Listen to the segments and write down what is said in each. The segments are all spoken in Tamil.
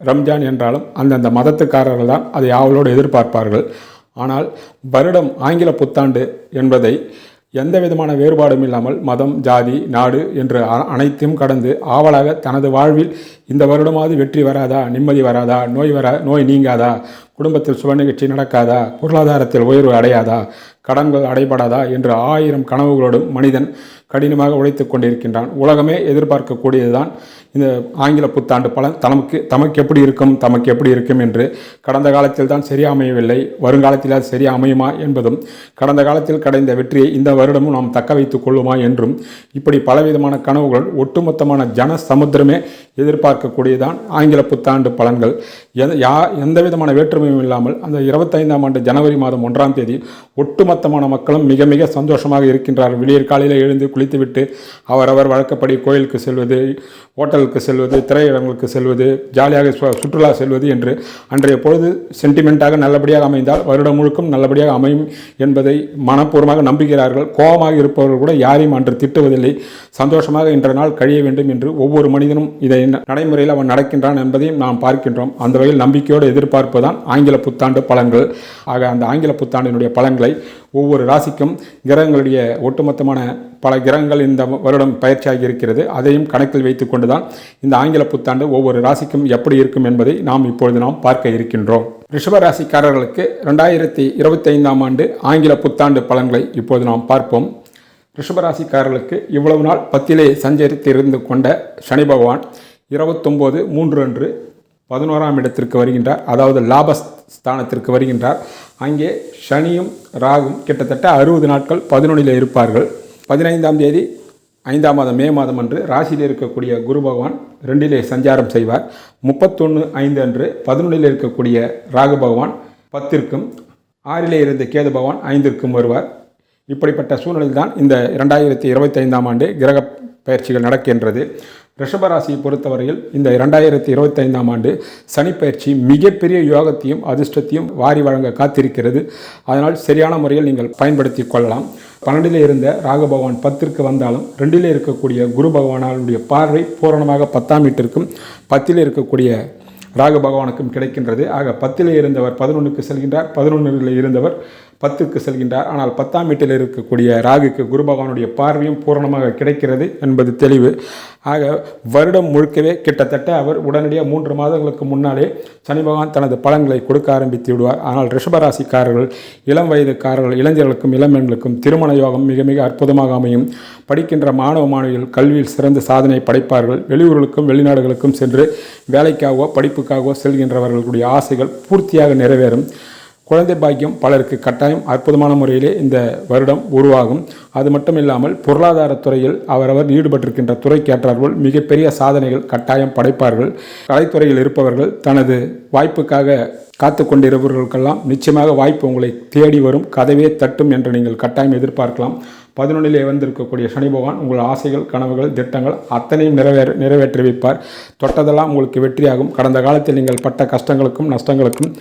ரம்ஜான் என்றாலும் அந்தந்த மதத்துக்காரர்கள் தான் அதை ஆவலோடு எதிர்பார்ப்பார்கள். ஆனால் வருடம் ஆங்கில புத்தாண்டு என்பதை எந்த விதமான வேறுபாடும் இல்லாமல் மதம் ஜாதி நாடு என்று அ- அனைத்தையும் கடந்து ஆவலாக தனது வாழ்வில் இந்த வருடமாவது வெற்றி வராதா நிம்மதி வராதா நோய் வரா நோய் நீங்காதா குடும்பத்தில் சுப நிகழ்ச்சி நடக்காதா பொருளாதாரத்தில் உயர்வு அடையாதா கடன்கள் அடைபடாதா என்று ஆயிரம் கனவுகளோடும் மனிதன் கடினமாக உழைத்து கொண்டிருக்கின்றான். உலகமே எதிர்பார்க்கக்கூடியதுதான் இந்த ஆங்கில புத்தாண்டு பலன் தமக்கு தமக்கு எப்படி இருக்கும் தமக்கு எப்படி இருக்கும் என்று கடந்த காலத்தில் தான் சரியா அமையவில்லை வருங்காலத்தில் அது சரியா அமையுமா என்பதும் கடந்த காலத்தில் கிடைந்த வெற்றியை இந்த வருடமும் நாம் தக்க வைத்துக் கொள்ளுமா என்றும் இப்படி பலவிதமான கனவுகள் ஒட்டுமொத்தமான ஜன சமுத்திரமே எதிர்பார்க்கக்கூடியதான் ஆங்கில புத்தாண்டு பலன்கள். எந்த யா எந்த விதமான வேற்றுமையும் இல்லாமல் அந்த இருபத்தைந்தாம் ஆண்டு ஜனவரி மாதம் ஒன்றாம் தேதி ஒட்டுமொத்தமான மக்களும் மிக மிக சந்தோஷமாக இருக்கின்றார்கள். விடியற் காலையில் எழுந்து குளித்துவிட்டு அவரவர் வழக்கப்படி கோயிலுக்கு செல்வது ஹோட்டலுக்கு செல்வது திரையரங்களுக்கு செல்வது ஜாலியாக சுற்றுலா செல்வது என்று அன்றைய பொழுது சென்டிமெண்ட்டாக நல்லபடியாக அமைந்தால் வருடம் முழுக்கும் நல்லபடியாக அமையும் என்பதை மனப்பூர்வமாக நம்புகிறார்கள். கோபமாக இருப்பவர்கள் கூட யாரையும் அன்று திட்டுவதில்லை. சந்தோஷமாக இன்ற நாள் கழிய வேண்டும் என்று ஒவ்வொரு மனிதனும் இதை நடைமுறையில் அவன் நடக்கின்றான் என்பதையும் நாம் பார்க்கின்றோம். அந்த வகையில் நம்பிக்கையோடு எதிர்பார்ப்பு தான் ஆங்கில புத்தாண்டு பலன்கள் ஆக அந்த ஆங்கில புத்தாண்டினுடைய பலன்களை ஒவ்வொரு ராசிக்கும் கிரகங்களுடைய ஒட்டுமொத்தமான பல கிரகங்கள் இந்த வருடம் பயிற்சியாகி இருக்கிறது. அதையும் கணக்கில் வைத்துக்கொண்டு தான் இந்த ஆங்கில புத்தாண்டு ஒவ்வொரு ராசிக்கும் எப்படி இருக்கும் என்பதை நாம் இப்பொழுது நாம் பார்க்க இருக்கின்றோம். ரிஷப ராசிக்காரர்களுக்கு ரெண்டாயிரத்தி இருபத்தைந்தாம் ஆண்டு ஆங்கில புத்தாண்டு பலன்களை இப்போது நாம் பார்ப்போம். ரிஷபராசிக்காரர்களுக்கு இவ்வளவு நாள் பத்திலே சஞ்சரித்து இருந்து கொண்ட சனி பகவான் இருபத்தொம்போது மூன்று அன்று பதினோராம் இடத்திற்கு வருகின்றார். அதாவது லாபஸ்தானத்திற்கு வருகின்றார். அங்கே சனியும் ராகும் கிட்டத்தட்ட அறுபது நாட்கள் பதினொன்றில் இருப்பார்கள். பதினைந்தாம் தேதி ஐந்தாம் மாதம் மே மாதம் அன்று ராசியில் இருக்கக்கூடிய குரு பகவான் ரெண்டிலே சஞ்சாரம் செய்வார். முப்பத்தொன்று ஐந்து அன்று பதினொன்றில் இருக்கக்கூடிய ராகு பகவான் பத்திற்கும் ஆறிலே இருந்த கேது பகவான் ஐந்திற்கும் வருவார். இப்படிப்பட்ட சூழ்நிலையில் தான் இந்த இரண்டாயிரத்தி இருபத்தைந்தாம் ஆண்டு கிரக பயிற்சிகள் நடக்கின்றது. ரிஷபராசியை பொறுத்தவரையில் இந்த இரண்டாயிரத்தி இருபத்தைந்தாம் ஆண்டு சனிப்பயிற்சி மிகப்பெரிய யோகத்தையும் அதிர்ஷ்டத்தையும் வாரி வழங்க காத்திருக்கிறது. அதனால் சரியான முறையில் நீங்கள் பயன்படுத்தி கொள்ளலாம். பன்னெண்டிலே இருந்த ராகு பகவான் பத்திற்கு வந்தாலும் ரெண்டிலே இருக்கக்கூடிய குரு பகவானுடைய பார்வை பூரணமாக பத்தாம் வீட்டிற்கும் பத்தில் இருக்கக்கூடிய ராகு பகவானுக்கும் கிடைக்கின்றது. ஆக பத்திலே இருந்தவர் பதினொன்றுக்கு செல்கின்றார். பதினொன்றில் இருந்தவர் பத்துக்கு செல்கின்றார். ஆனால் பத்தாம் வீட்டில் இருக்கக்கூடிய ராகுக்கு குரு பகவானுடைய பார்வையும் பூரணமாக கிடைக்கிறது என்பது தெளிவு. ஆக வருடம் முழுக்கவே கிட்டத்தட்ட அவர் உடனடியாக மூன்று மாதங்களுக்கு முன்னாலே சனி பகவான் தனது பலன்களை கொடுக்க ஆரம்பித்து விடுவார். ஆனால் ரிஷபராசிக்காரர்கள் இளம் வயதுக்காரர்கள் இளைஞர்களுக்கும் இளம்பெண்களுக்கும் திருமண யோகம் மிக மிக அற்புதமாக அமையும். படிக்கின்ற மாணவ மாணவிகள் கல்வியில் சிறந்த சாதனை படைப்பார்கள். வெளியூர்களுக்கும் வெளிநாடுகளுக்கும் சென்று வேலைக்காகவோ படிப்புக்காகவோ செல்கின்றவர்களுடைய ஆசைகள் பூர்த்தியாக நிறைவேறும். குழந்தை பாக்கியம் பலருக்கு கட்டாயம் அற்புதமான முறையிலே இந்த வருடம் உருவாகும். அது மட்டும் இல்லாமல் பொருளாதாரத் துறையில் அவரவர் ஈடுபட்டிருக்கின்ற துறைக்கேற்றார்கள் மிகப்பெரிய சாதனைகள் கட்டாயம் படைப்பார்கள். கலைத்துறையில் இருப்பவர்கள் தனது வாய்ப்புக்காக காத்து கொண்டிருப்பவர்களுக்கெல்லாம் நிச்சயமாக வாய்ப்பு உங்களை தேடி வரும் கதவே தட்டும் என்று நீங்கள் கட்டாயம் எதிர்பார்க்கலாம். பதினொன்றிலே வந்திருக்கக்கூடிய சனி பகவான் உங்கள் ஆசைகள் கனவுகள் திட்டங்கள் அத்தனையும் நிறைவேற நிறைவேற்றி வைப்பார் தொட்டதெல்லாம் உங்களுக்கு வெற்றியாகும். கடந்த காலத்தில் நீங்கள் பட்ட கஷ்டங்களுக்கும் நஷ்டங்களுக்கும்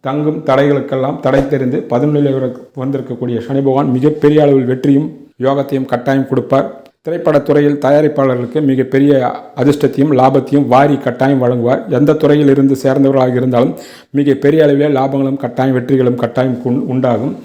தங்கும் தடைகளுக்கெல்லாம் தடை தெரிந்து பதினொன்றில் வந்திருக்கக்கூடிய சனி பகவான் மிகப்பெரிய அளவில் வெற்றியும் யோகத்தையும் கட்டாயம் கொடுப்பார். திரைப்படத்துறையில் தயாரிப்பாளர்களுக்கு மிகப்பெரிய அதிர்ஷ்டத்தையும் லாபத்தையும் வாரி கட்டாயம் வழங்குவார். எந்த துறையில் இருந்து சேர்ந்தவர்களாக இருந்தாலும் மிகப்பெரிய அளவிலே லாபங்களும் கட்டாயம் வெற்றிகளும் கட்டாயம் உண்- உண்டாகும்.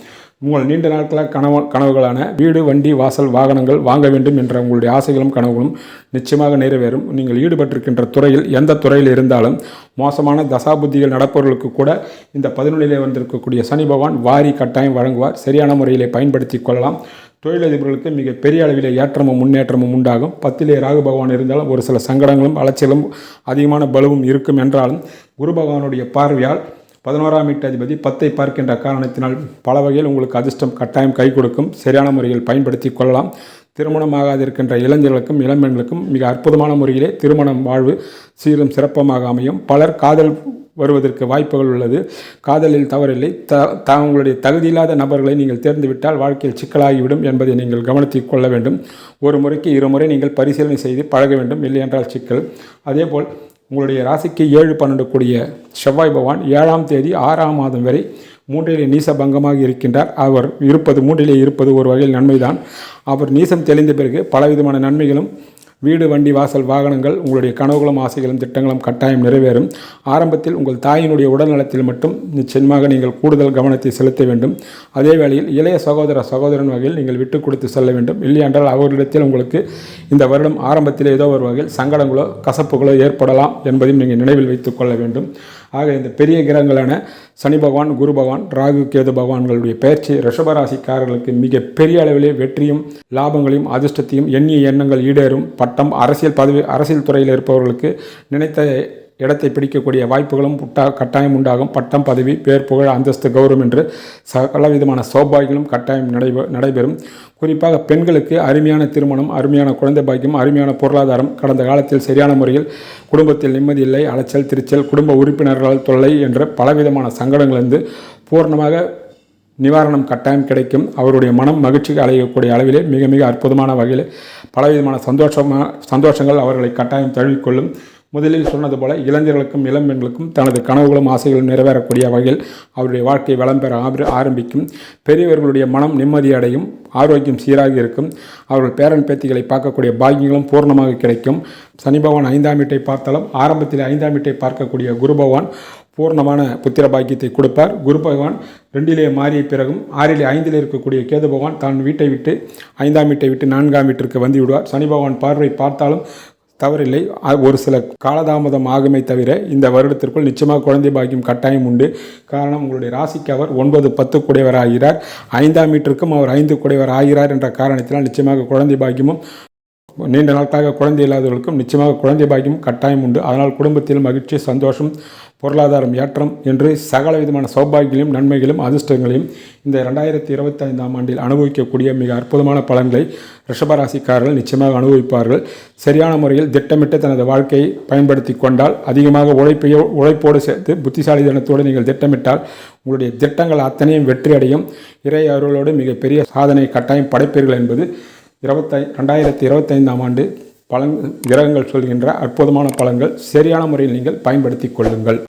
உங்கள் நீண்ட நாட்களாக கனவு கனவுகளான வீடு வண்டி வாசல் வாகனங்கள் வாங்க வேண்டும் என்ற உங்களுடைய ஆசைகளும் கனவுகளும் நிச்சயமாக நிறைவேறும். நீங்கள் ஈடுபட்டிருக்கின்ற துறையில் எந்த துறையில் இருந்தாலும் மோசமான தசாபுத்திகள் நடப்பவர்களுக்கு கூட இந்த பதினொன்றிலே வந்திருக்கக்கூடிய சனி பகவான் வாரி கட்டாயம் வழங்குவார். சரியான முறையிலே பயன்படுத்தி கொள்ளலாம். தொழிலதிபர்களுக்கு மிக பெரிய அளவிலே ஏற்றமும் முன்னேற்றமும் உண்டாகும். பத்திலே ராகு பகவான் இருந்தாலும் ஒரு சில சங்கடங்களும் அலைச்சலும் அதிகமான பலுவும் இருக்கும் என்றாலும் குரு பகவானுடைய பார்வையால் பதினோராம் வீட்டு பத்தை பார்க்கின்ற காரணத்தினால் பல வகையில் உங்களுக்கு அதிர்ஷ்டம் கட்டாயம் கை கொடுக்கும். சரியான முறையில் பயன்படுத்தி கொள்ளலாம். திருமணமாகாதிருக்கின்ற இளைஞர்களுக்கும் இளம்பெண்களுக்கும் மிக அற்புதமான முறையிலே திருமணம் வாழ்வு சீரும் சிறப்பமாக அமையும். பலர் காதல் வருவதற்கு வாய்ப்புகள் உள்ளது. காதலில் தவறில்லை. த உங்களுடைய தகுதியில்லாத நபர்களை நீங்கள் தேர்ந்துவிட்டால் வாழ்க்கையில் சிக்கலாகிவிடும் என்பதை நீங்கள் கவனத்தில் கொள்ள வேண்டும். ஒரு முறைக்கு இருமுறை நீங்கள் பரிசீலனை செய்து பழக வேண்டும். இல்லை என்றால் சிக்கல். அதேபோல் உங்களுடைய ராசிக்கு ஏழு பன்னெண்டு கூடிய செவ்வாய் பகவான் ஏழாம் தேதி ஆறாம் மாதம் வரை மூன்றிலே நீசபங்கமாக இருக்கின்றார். அவர் இருப்பது மூன்றிலே இருப்பது ஒரு வகையில் நன்மைதான். அவர் நீசம் தெளிந்த பிறகு பலவிதமான நன்மைகளும் வீடு வண்டி வாசல் வாகனங்கள் உங்களுடைய கனவுகளும் ஆசைகளும் திட்டங்களும் கட்டாயம் நிறைவேறும். ஆரம்பத்தில் உங்கள் தாயினுடைய உடல்நலத்தில் மட்டும் நிச்சயமாக நீங்கள் கூடுதல் கவனத்தை செலுத்த வேண்டும். அதே வேளையில் இளைய சகோதர சகோதரன் வகையில் நீங்கள் விட்டு கொடுத்து செல்ல வேண்டும். இல்லையென்றால் அவர்களிடத்தில் உங்களுக்கு இந்த வருடம் ஆரம்பத்தில் ஏதோ ஒரு வகையில் சங்கடங்களோ கசப்புகளோ ஏற்படலாம் என்பதையும் நீங்கள் நினைவில் வைத்துக் கொள்ள வேண்டும். ஆக இந்த பெரிய கிரகங்களான சனி பகவான் குரு பகவான் ராகு கேது பகவான்களுடைய பயிற்சி ரிஷபராசிக்காரர்களுக்கு மிக பெரிய அளவிலே வெற்றியும் லாபங்களையும் அதிர்ஷ்டத்தையும் எண்ணிய எண்ணங்கள் ஈடேறும். பட்டம் அரசியல் பதவி அரசியல் துறையில் இருப்பவர்களுக்கு நினைத்த இடத்தை பிடிக்கக்கூடிய வாய்ப்புகளும் புட்டா கட்டாயம் உண்டாகும். பட்டம் பதவி பேர் புகழ் அந்தஸ்து கௌரவம் என்று சகல விதமான சௌபாகியங்களும் கட்டாயம் நடைபெ நடைபெறும். குறிப்பாக பெண்களுக்கு அருமையான திருமணம் அருமையான குழந்தை பாக்கியம் அருமையான பொருளாதாரம் கடந்த காலத்தில் சரியான முறையில் குடும்பத்தில் நிம்மதி இல்லை அலைச்சல் திருச்சல் குடும்ப உறுப்பினர்களால் தொல்லை என்ற பலவிதமான சங்கடங்களிலிருந்து பூர்ணமாக நிவாரணம் கட்டாயம் கிடைக்கும். அவருடைய மனம் மகிழ்ச்சிக்கு அடையக்கூடிய அளவிலே மிக மிக அற்புதமான வகையில் பலவிதமான சந்தோஷமாக சந்தோஷங்கள் அவர்களை கட்டாயம் தழுவிக்கொள்ளும். முதலில் சொன்னது போல இளைஞர்களுக்கும் இளம்பெண்களுக்கும் தனது கனவுகளும் ஆசைகளும் நிறைவேறக்கூடிய வகையில் அவருடைய வாழ்க்கை வளம் பெற ஆரம்பிக்கும். பெரியவர்களுடைய மனம் நிம்மதியடையும் ஆரோக்கியம் சீராக இருக்கும். அவர்கள் பேரன் பேத்திகளை பார்க்கக்கூடிய பாக்கியங்களும் பூர்ணமாக கிடைக்கும். சனி பகவான் ஐந்தாம் வீட்டை பார்த்தாலும் ஆரம்பத்தில் ஐந்தாம் வீட்டை பார்க்கக்கூடிய குரு பகவான் பூர்ணமான புத்திர பாக்கியத்தை கொடுப்பார். குரு பகவான் ரெண்டிலே மாறிய பிறகும் ஆறிலே ஐந்தில் இருக்கக்கூடிய கேது பகவான் தான் வீட்டை விட்டு ஐந்தாம் வீட்டை விட்டு நான்காம் வீட்டிற்கு வந்து விடுவார். சனி பகவான் பார்வை பார்த்தாலும் தவறில்லை. ஒரு சில காலதாமதம் ஆகுமே தவிர இந்த வருடத்திற்குள் நிச்சயமாக குழந்தை பாக்கியம் கட்டாயம் உண்டு. காரணம் உங்களுடைய ராசிக்கு அவர் ஒன்பது பத்து குடையவர் ஆகிறார் ஐந்தாம் மீட்டருக்கும் அவர் ஐந்து குடையவர் ஆகிறார் என்ற காரணத்தினால் நிச்சயமாக குழந்தை பாக்கியமும் நீண்ட நாட்களாக குழந்தை இல்லாதவர்களுக்கும் நிச்சயமாக குழந்தை பாக்கியம் கட்டாயம் உண்டு. அதனால் குடும்பத்தில் மகிழ்ச்சி சந்தோஷம் பொருளாதாரம் ஏற்றம் என்று சகல விதமான சௌபாகியங்களையும் நன்மைகளும் அதிர்ஷ்டங்களையும் இந்த ரெண்டாயிரத்தி இருபத்தி ஐந்தாம் ஆண்டில் அனுபவிக்கக்கூடிய மிக அற்புதமான பலன்களை ரிஷபராசிக்காரர்கள் நிச்சயமாக அனுபவிப்பார்கள். சரியான முறையில் திட்டமிட்டு தனது வாழ்க்கையை பயன்படுத்தி கொண்டால் அதிகமாக உழைப்பையோ உழைப்போடு சேர்த்து புத்திசாலித்தனத்தோடு நீங்கள் திட்டமிட்டால் உங்களுடைய திட்டங்கள் அத்தனையும் வெற்றியடையும். இறை அருளோடு மிகப்பெரிய சாதனை கட்டாயம் படைப்பீர்கள் என்பது இருபத்தை ரெண்டாயிரத்தி இருபத்தைந்தாம் ஆண்டு பலன் கிரகங்கள் சொல்கின்ற அற்புதமான பலன்கள் சரியான முறையில் நீங்கள் பயன்படுத்தி கொள்ளுங்கள்.